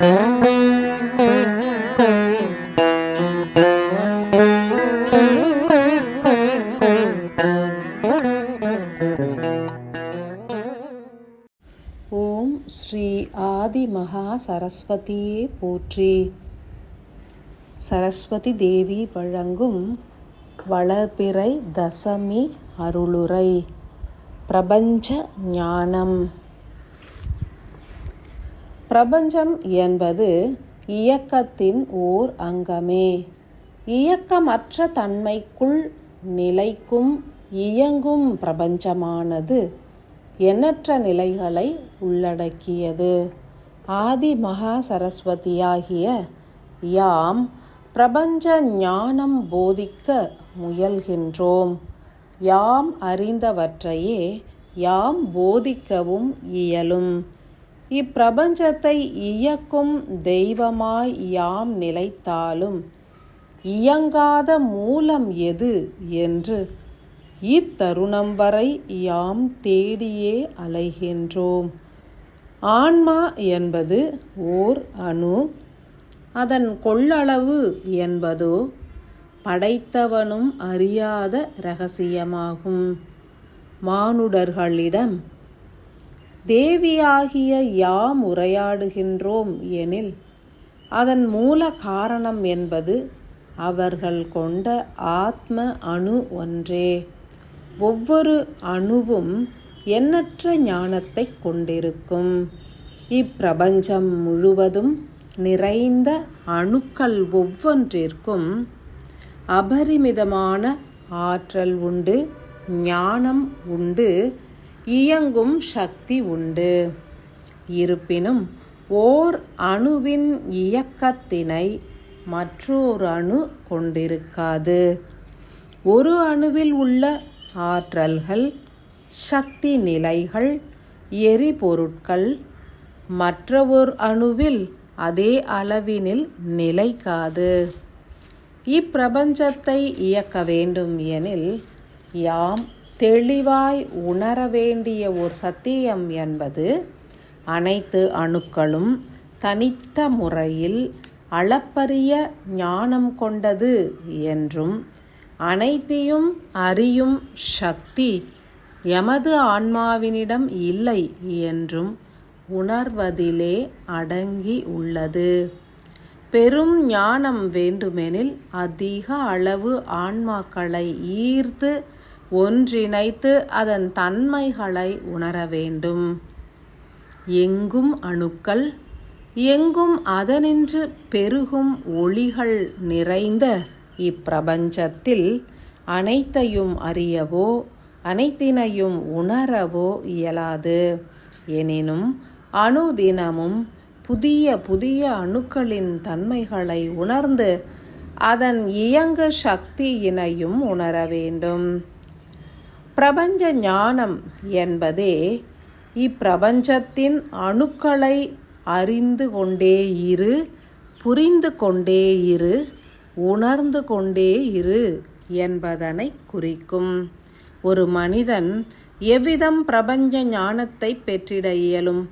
ஓம் ஸ்ரீ ஆதி மகா சரஸ்வதியே போற்றி. சரஸ்வதி தேவி வழங்கும் வளர்பிறை தசமி அருளுரை. பிரபஞ்ச ஞானம். பிரபஞ்சம் என்பது இயக்கத்தின் ஓர் அங்கமே. இயக்கமற்ற தன்மைக்குள் நிலைக்கும் இயங்கும் பிரபஞ்சமானது எண்ணற்ற நிலைகளை உள்ளடக்கியது. ஆதி மகா சரஸ்வதியாகிய யாம் பிரபஞ்ச ஞானம் போதிக்க முயல்கின்றோம். யாம் அறிந்தவற்றையே யாம் போதிக்கவும் இயலும். இப்பிரபஞ்சத்தை இயக்கும் தெய்வமாய் யாம் நிலைத்தாலும் இயங்காத மூலம் எது என்று இத்தருணம் வரை யாம் தேடியே அலைகின்றோம். ஆன்மா என்பது ஓர் அணு அதன் கொள்ளளவு என்பதோ படைத்தவனும் அறியாத இரகசியமாகும் மானுடர்களிடம் தேவியாகிய யாம் உரையாடுகின்றோம் எனில் அதன் மூல காரணம் என்பது அவர்கள் கொண்ட ஆத்ம அணு ஒன்றே. ஒவ்வொரு அணுவும் எண்ணற்ற ஞானத்தை கொண்டிருக்கும். இப்பிரபஞ்சம் முழுவதும் நிறைந்த அணுக்கள் ஒவ்வொன்றிற்கும் அபரிமிதமான ஆற்றல் உண்டு ஞானம் உண்டு இயங்கும் சக்தி உண்டு. இருப்பினும் ஓர் அணுவின் இயக்கத்தினை மற்றொரு அணு கொண்டிருக்காது. ஒரு அணுவில் உள்ள ஆற்றல்கள் சக்தி நிலைகள் எரிபொருட்கள் மற்றொரு அணுவில் அதே அளவினில் நிலைக்காது. இப்பிரபஞ்சத்தை இயக்க வேண்டும் எனில் யாம் தெளிவாய் உணர வேண்டிய ஒரு சத்தியம் என்பது அனைத்து அணுக்களும் தனித்த முறையில் அளப்பரிய ஞானம் கொண்டது என்றும் அனைத்தையும் அறியும் சக்தி எமது ஆன்மாவினிடம் இல்லை என்றும் உணர்வதிலே அடங்கி உள்ளது. பெரும் ஞானம் வேண்டுமெனில் அதிக அளவு ஆன்மாக்களை ஈர்த்து ஒன்றிணைத்து அதன் தன்மைகளை உணர வேண்டும். எங்கும் அணுக்கள் எங்கும் அதனின்று பெருகும் ஒளிகள் நிறைந்த இப்பிரபஞ்சத்தில் அனைத்தையும் அறியவோ அனைத்தினையும் உணரவோ இயலாது. எனினும் அணுதினமும் புதிய புதிய அணுக்களின் தன்மைகளை உணர்ந்து அதன் இயங்கு சக்தியினையும் உணர வேண்டும். பிரபஞ்ச ஞானம் என்பதே இப்பிரபஞ்சத்தின் அணுக்களை அறிந்து கொண்டே இரு புரிந்து கொண்டே இரு உணர்ந்து கொண்டே இரு என்பதனை குறிக்கும். ஒரு மனிதன் எவ்விதம் பிரபஞ்ச ஞானத்தை பெற்றிட இயலும்?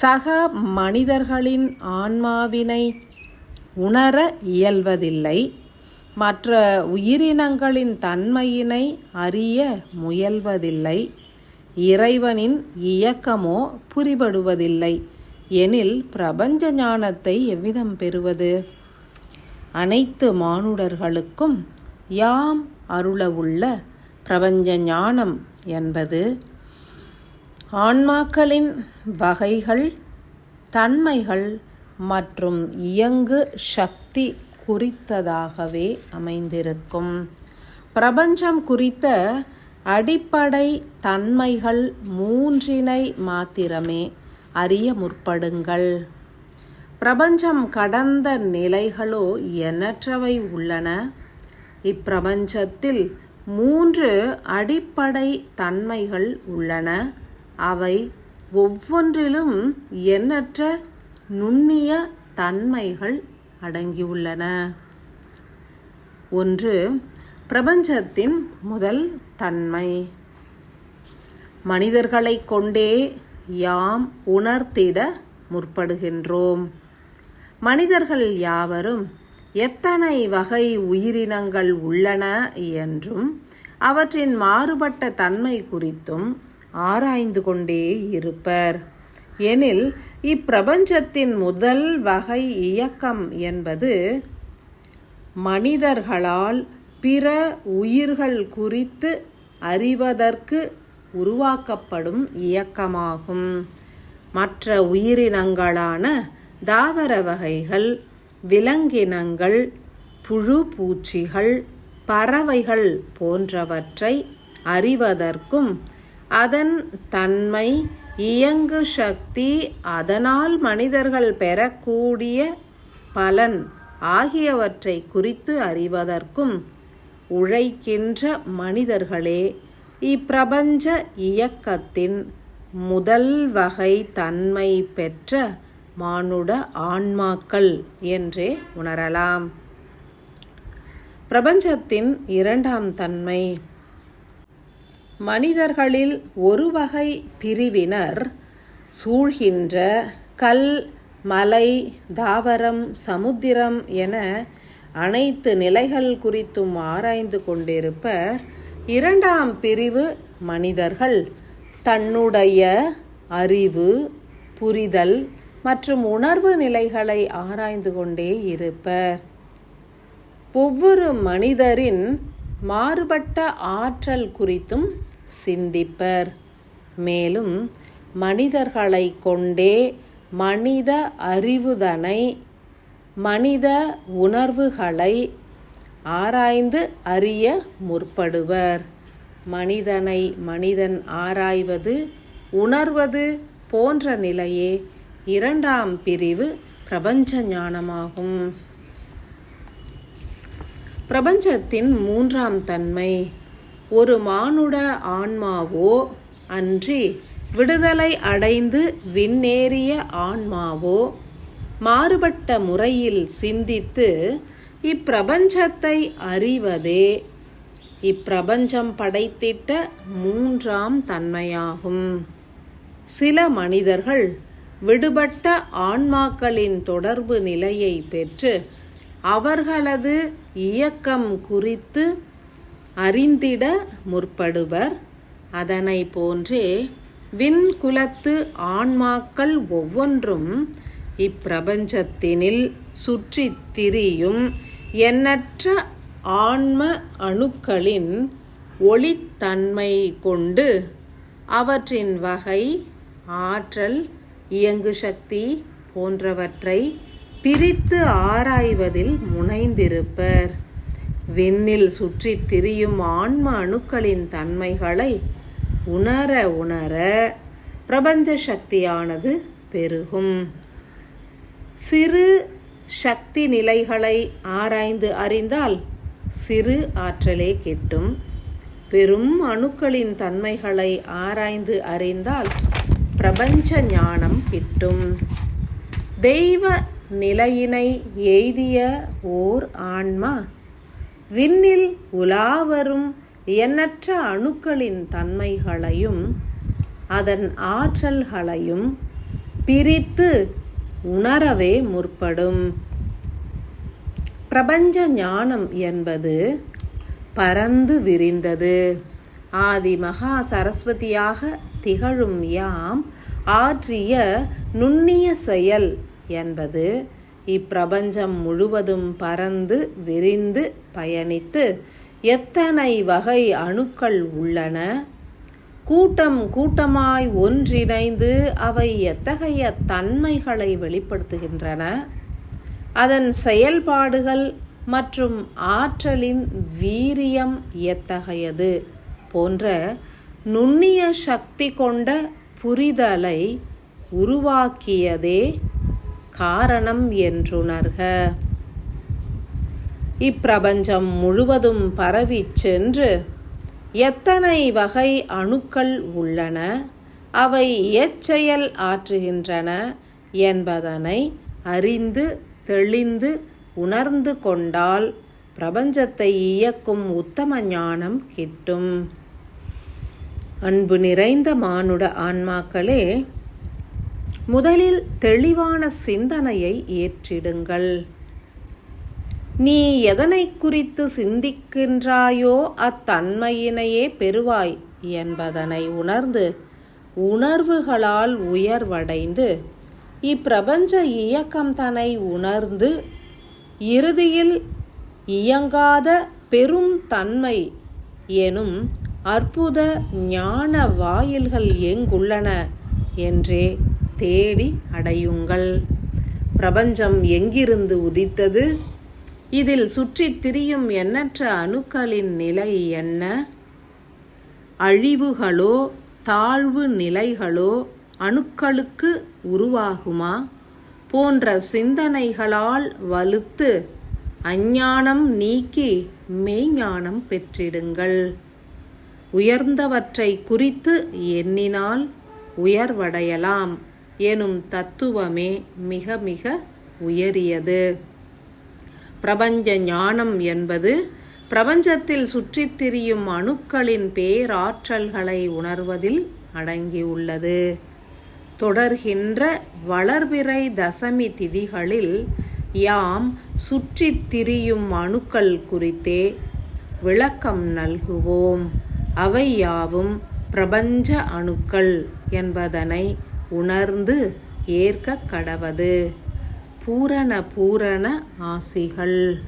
சக மனிதர்களின் ஆன்மாவினை உணர இயல்வதில்லை. மற்ற உயிரினங்களின் தன்மையினை அறிய முயல்வதில்லை. இறைவனின் இயக்கமோ புரிபடுவதில்லை. எனில் பிரபஞ்ச ஞானத்தை எவ்விதம் பெறுவது? அனைத்து மானுடர்களுக்கும் யாம் அருளவுள்ள பிரபஞ்ச ஞானம் என்பது ஆன்மாக்களின் வகைகள் தன்மைகள் மற்றும் இயங்கு சக்தி குறித்ததாகவே அமைந்திருக்கும். பிரபஞ்சம் குறித்த அடிப்படை தன்மைகள் மூன்றினை மாத்திரமே அறிய முற்படுங்கள். பிரபஞ்சம் கடந்த நிலைகளோ எண்ணற்றவை உள்ளன. இப்பிரபஞ்சத்தில் மூன்று அடிப்படை தன்மைகள் உள்ளன. அவை ஒவ்வொன்றிலும் எண்ணற்ற நுண்ணிய தன்மைகள் அடங்கியுள்ளன ஒன்று பிரபஞ்சத்தின் முதல் தன்மை. மனிதர்களை கொண்டே யாம் உணர்த்திட முற்படுகின்றோம். மனிதர்கள் யாவரும் எத்தனை வகை உயிரினங்கள் உள்ளன என்றும் அவற்றின் மாறுபட்ட தன்மை குறித்தும் ஆராய்ந்து கொண்டே இருப்பர். எனில் இப்பிரபஞ்சத்தின் முதல் வகை இயக்கம் என்பது மனிதர்களால் பிற உயிர்கள் குறித்து அறிவதற்கு உருவாக்கப்படும் இயக்கமாகும். மற்ற உயிரினங்களான தாவர வகைகள் விலங்கினங்கள் புழு பூச்சிகள் பறவைகள் போன்றவற்றை அறிவதற்கும் அதன் தன்மை இயங்கு சக்தி அதனால் மனிதர்கள் பெறக்கூடிய பலன் ஆகியவற்றை குறித்து அறிவதற்கும் உழைக்கின்ற மனிதர்களே இப்பிரபஞ்ச இயக்கத்தின் முதல் வகை தன்மை பெற்ற மானுட ஆன்மாக்கள் என்றே உணரலாம். பிரபஞ்சத்தின் இரண்டாம் தன்மை மனிதர்களில் ஒரு வகை பிரிவினர் சூழ்கின்ற கல் மலை தாவரம் சமுத்திரம் என அனைத்து நிலைகள் குறித்தும் ஆராய்ந்து கொண்டிருப்பர். இரண்டாம் பிரிவு மனிதர்கள். தன்னுடைய அறிவு புரிதல் மற்றும் உணர்வு நிலைகளை ஆராய்ந்து கொண்டே இருப்பர். ஒவ்வொரு மனிதரின் மாறுபட்ட ஆற்றல் குறித்தும் சிந்திப்பர். மேலும் மனிதர்களை கொண்டே மனித அறிவுதனை மனித உணர்வுகளை ஆராய்ந்து அறிய முற்படுவர். மனிதனை மனிதன் ஆராய்வது உணர்வது போன்ற நிலையே இரண்டாம் பிரிவு பிரபஞ்ச ஞானமாகும் பிரபஞ்சத்தின் மூன்றாம் தன்மை. ஒரு மானுட ஆன்மாவோ அன்றி விடுதலை அடைந்து விண்ணேறிய ஆன்மாவோ மாறுபட்ட முறையில் சிந்தித்து இப்பிரபஞ்சத்தை அறிவதே இப்பிரபஞ்சம் படைத்திட்ட மூன்றாம் தன்மையாகும். சில மனிதர்கள் விடுபட்ட ஆன்மாக்களின் தொடர்பு நிலையை பெற்று அவர்களது இயக்கம் குறித்து அறிந்திட முற்படுவர். அதனை போன்றே விண்குலத்து ஆன்மாக்கள் ஒவ்வொன்றும் இப்பிரபஞ்சத்தினில் சுற்றித் திரியும் எண்ணற்ற ஆன்ம அணுக்களின் ஒளித்தன்மை கொண்டு அவற்றின் வகை ஆற்றல் இயங்கு சக்தி போன்றவற்றை பிரித்து ஆராய்வதில் முனைந்திருப்பர். விண்ணில் சுற்றித் திரியும் ஆன்ம அணுக்களின் தன்மைகளை உணர உணர பிரபஞ்ச சக்தியானது பெருகும். சிறு சக்தி நிலைகளை ஆராய்ந்து அறிந்தால் சிறு ஆற்றலே கிட்டும். பெரும் அணுக்களின் தன்மைகளை ஆராய்ந்து அறிந்தால் பிரபஞ்ச ஞானம் கிட்டும். தெய்வ நிலையினை எய்திய ஓர் ஆன்மா. விண்ணில் உலாவரும் எண்ணற்ற அணுக்களின் தன்மைகளையும் அதன் ஆற்றல்களையும் பிரித்து உணரவே முற்படும். பிரபஞ்ச ஞானம் என்பது பரந்து விரிந்தது. ஆதி மகா சரஸ்வதியாக திகழும் யாம் ஆற்றிய நுண்ணிய செயல் என்பது இப்பிரபஞ்சம் முழுவதும் பறந்து விரிந்து பயணித்து எத்தனை வகை அணுக்கள் உள்ளன? கூட்டம் கூட்டமாய் ஒன்றிணைந்து அவை எத்தகைய தன்மைகளை வெளிப்படுத்துகின்றன? அதன் செயல்பாடுகள் மற்றும் ஆற்றலின் வீரியம் எத்தகையது? போன்ற நுண்ணிய சக்தி கொண்ட புரிதலை உருவாக்கியதே காரணம் என்றுணர்க. இப்பிரபஞ்சம் முழுவதும் பரவிச் சென்று எத்தனை வகை அணுக்கள் உள்ளன அவை எச்செயல் ஆற்றுகின்றன என்பதனை அறிந்து தெளிந்து உணர்ந்து கொண்டால் பிரபஞ்சத்தை இயக்கும் உத்தம ஞானம் கிட்டும். அன்பு நிறைந்த மானுட ஆன்மாக்களே முதலில் தெளிவான சிந்தனையை ஏற்றிடுங்கள். நீ எதனை குறித்து சிந்திக்கின்றாயோ அத்தன்மையினையே பெறுவாய் என்பதனை உணர்ந்து உணர்வுகளால் உயர்வடைந்து இப்பிரபஞ்ச இயக்கம் தன்னை உணர்ந்து இறுதியில் இயங்காத பெரும் தன்மை எனும் அற்புத ஞான வாயில்கள் எங்குள்ளன என்றே தேடி அடையுங்கள். பிரபஞ்சம் எங்கிருந்து உதித்தது? இதில் சுற்றித் திரியும் எண்ணற்ற அணுக்களின் நிலை என்ன? அழிவுகளோ தாழ்வு நிலைகளோ அணுக்களுக்கு உருவாகுமா? போன்ற சிந்தனைகளால் வலுத்து அஞ்ஞானம் நீக்கி மெய்ஞானம் பெற்றிடுங்கள். உயர்ந்தவற்றை குறித்து எண்ணினால் உயர்வடையலாம். எனும் தத்துவமே மிக மிக உயரியது. பிரபஞ்ச ஞானம் என்பது பிரபஞ்சத்தில் சுற்றித் திரியும் அணுக்களின் பேராற்றல்களை உணர்வதில் அடங்கியுள்ளது. தொடர்கின்ற வளர்பிறை தசமி திதிகளில் யாம் சுற்றித் திரியும் அணுக்கள் குறித்தே விளக்கம் நல்குவோம். அவை யாவும் பிரபஞ்ச அணுக்கள் என்பதனை உணர்ந்து ஏற்க கடவது. பூரண பூரண ஆசிகள்.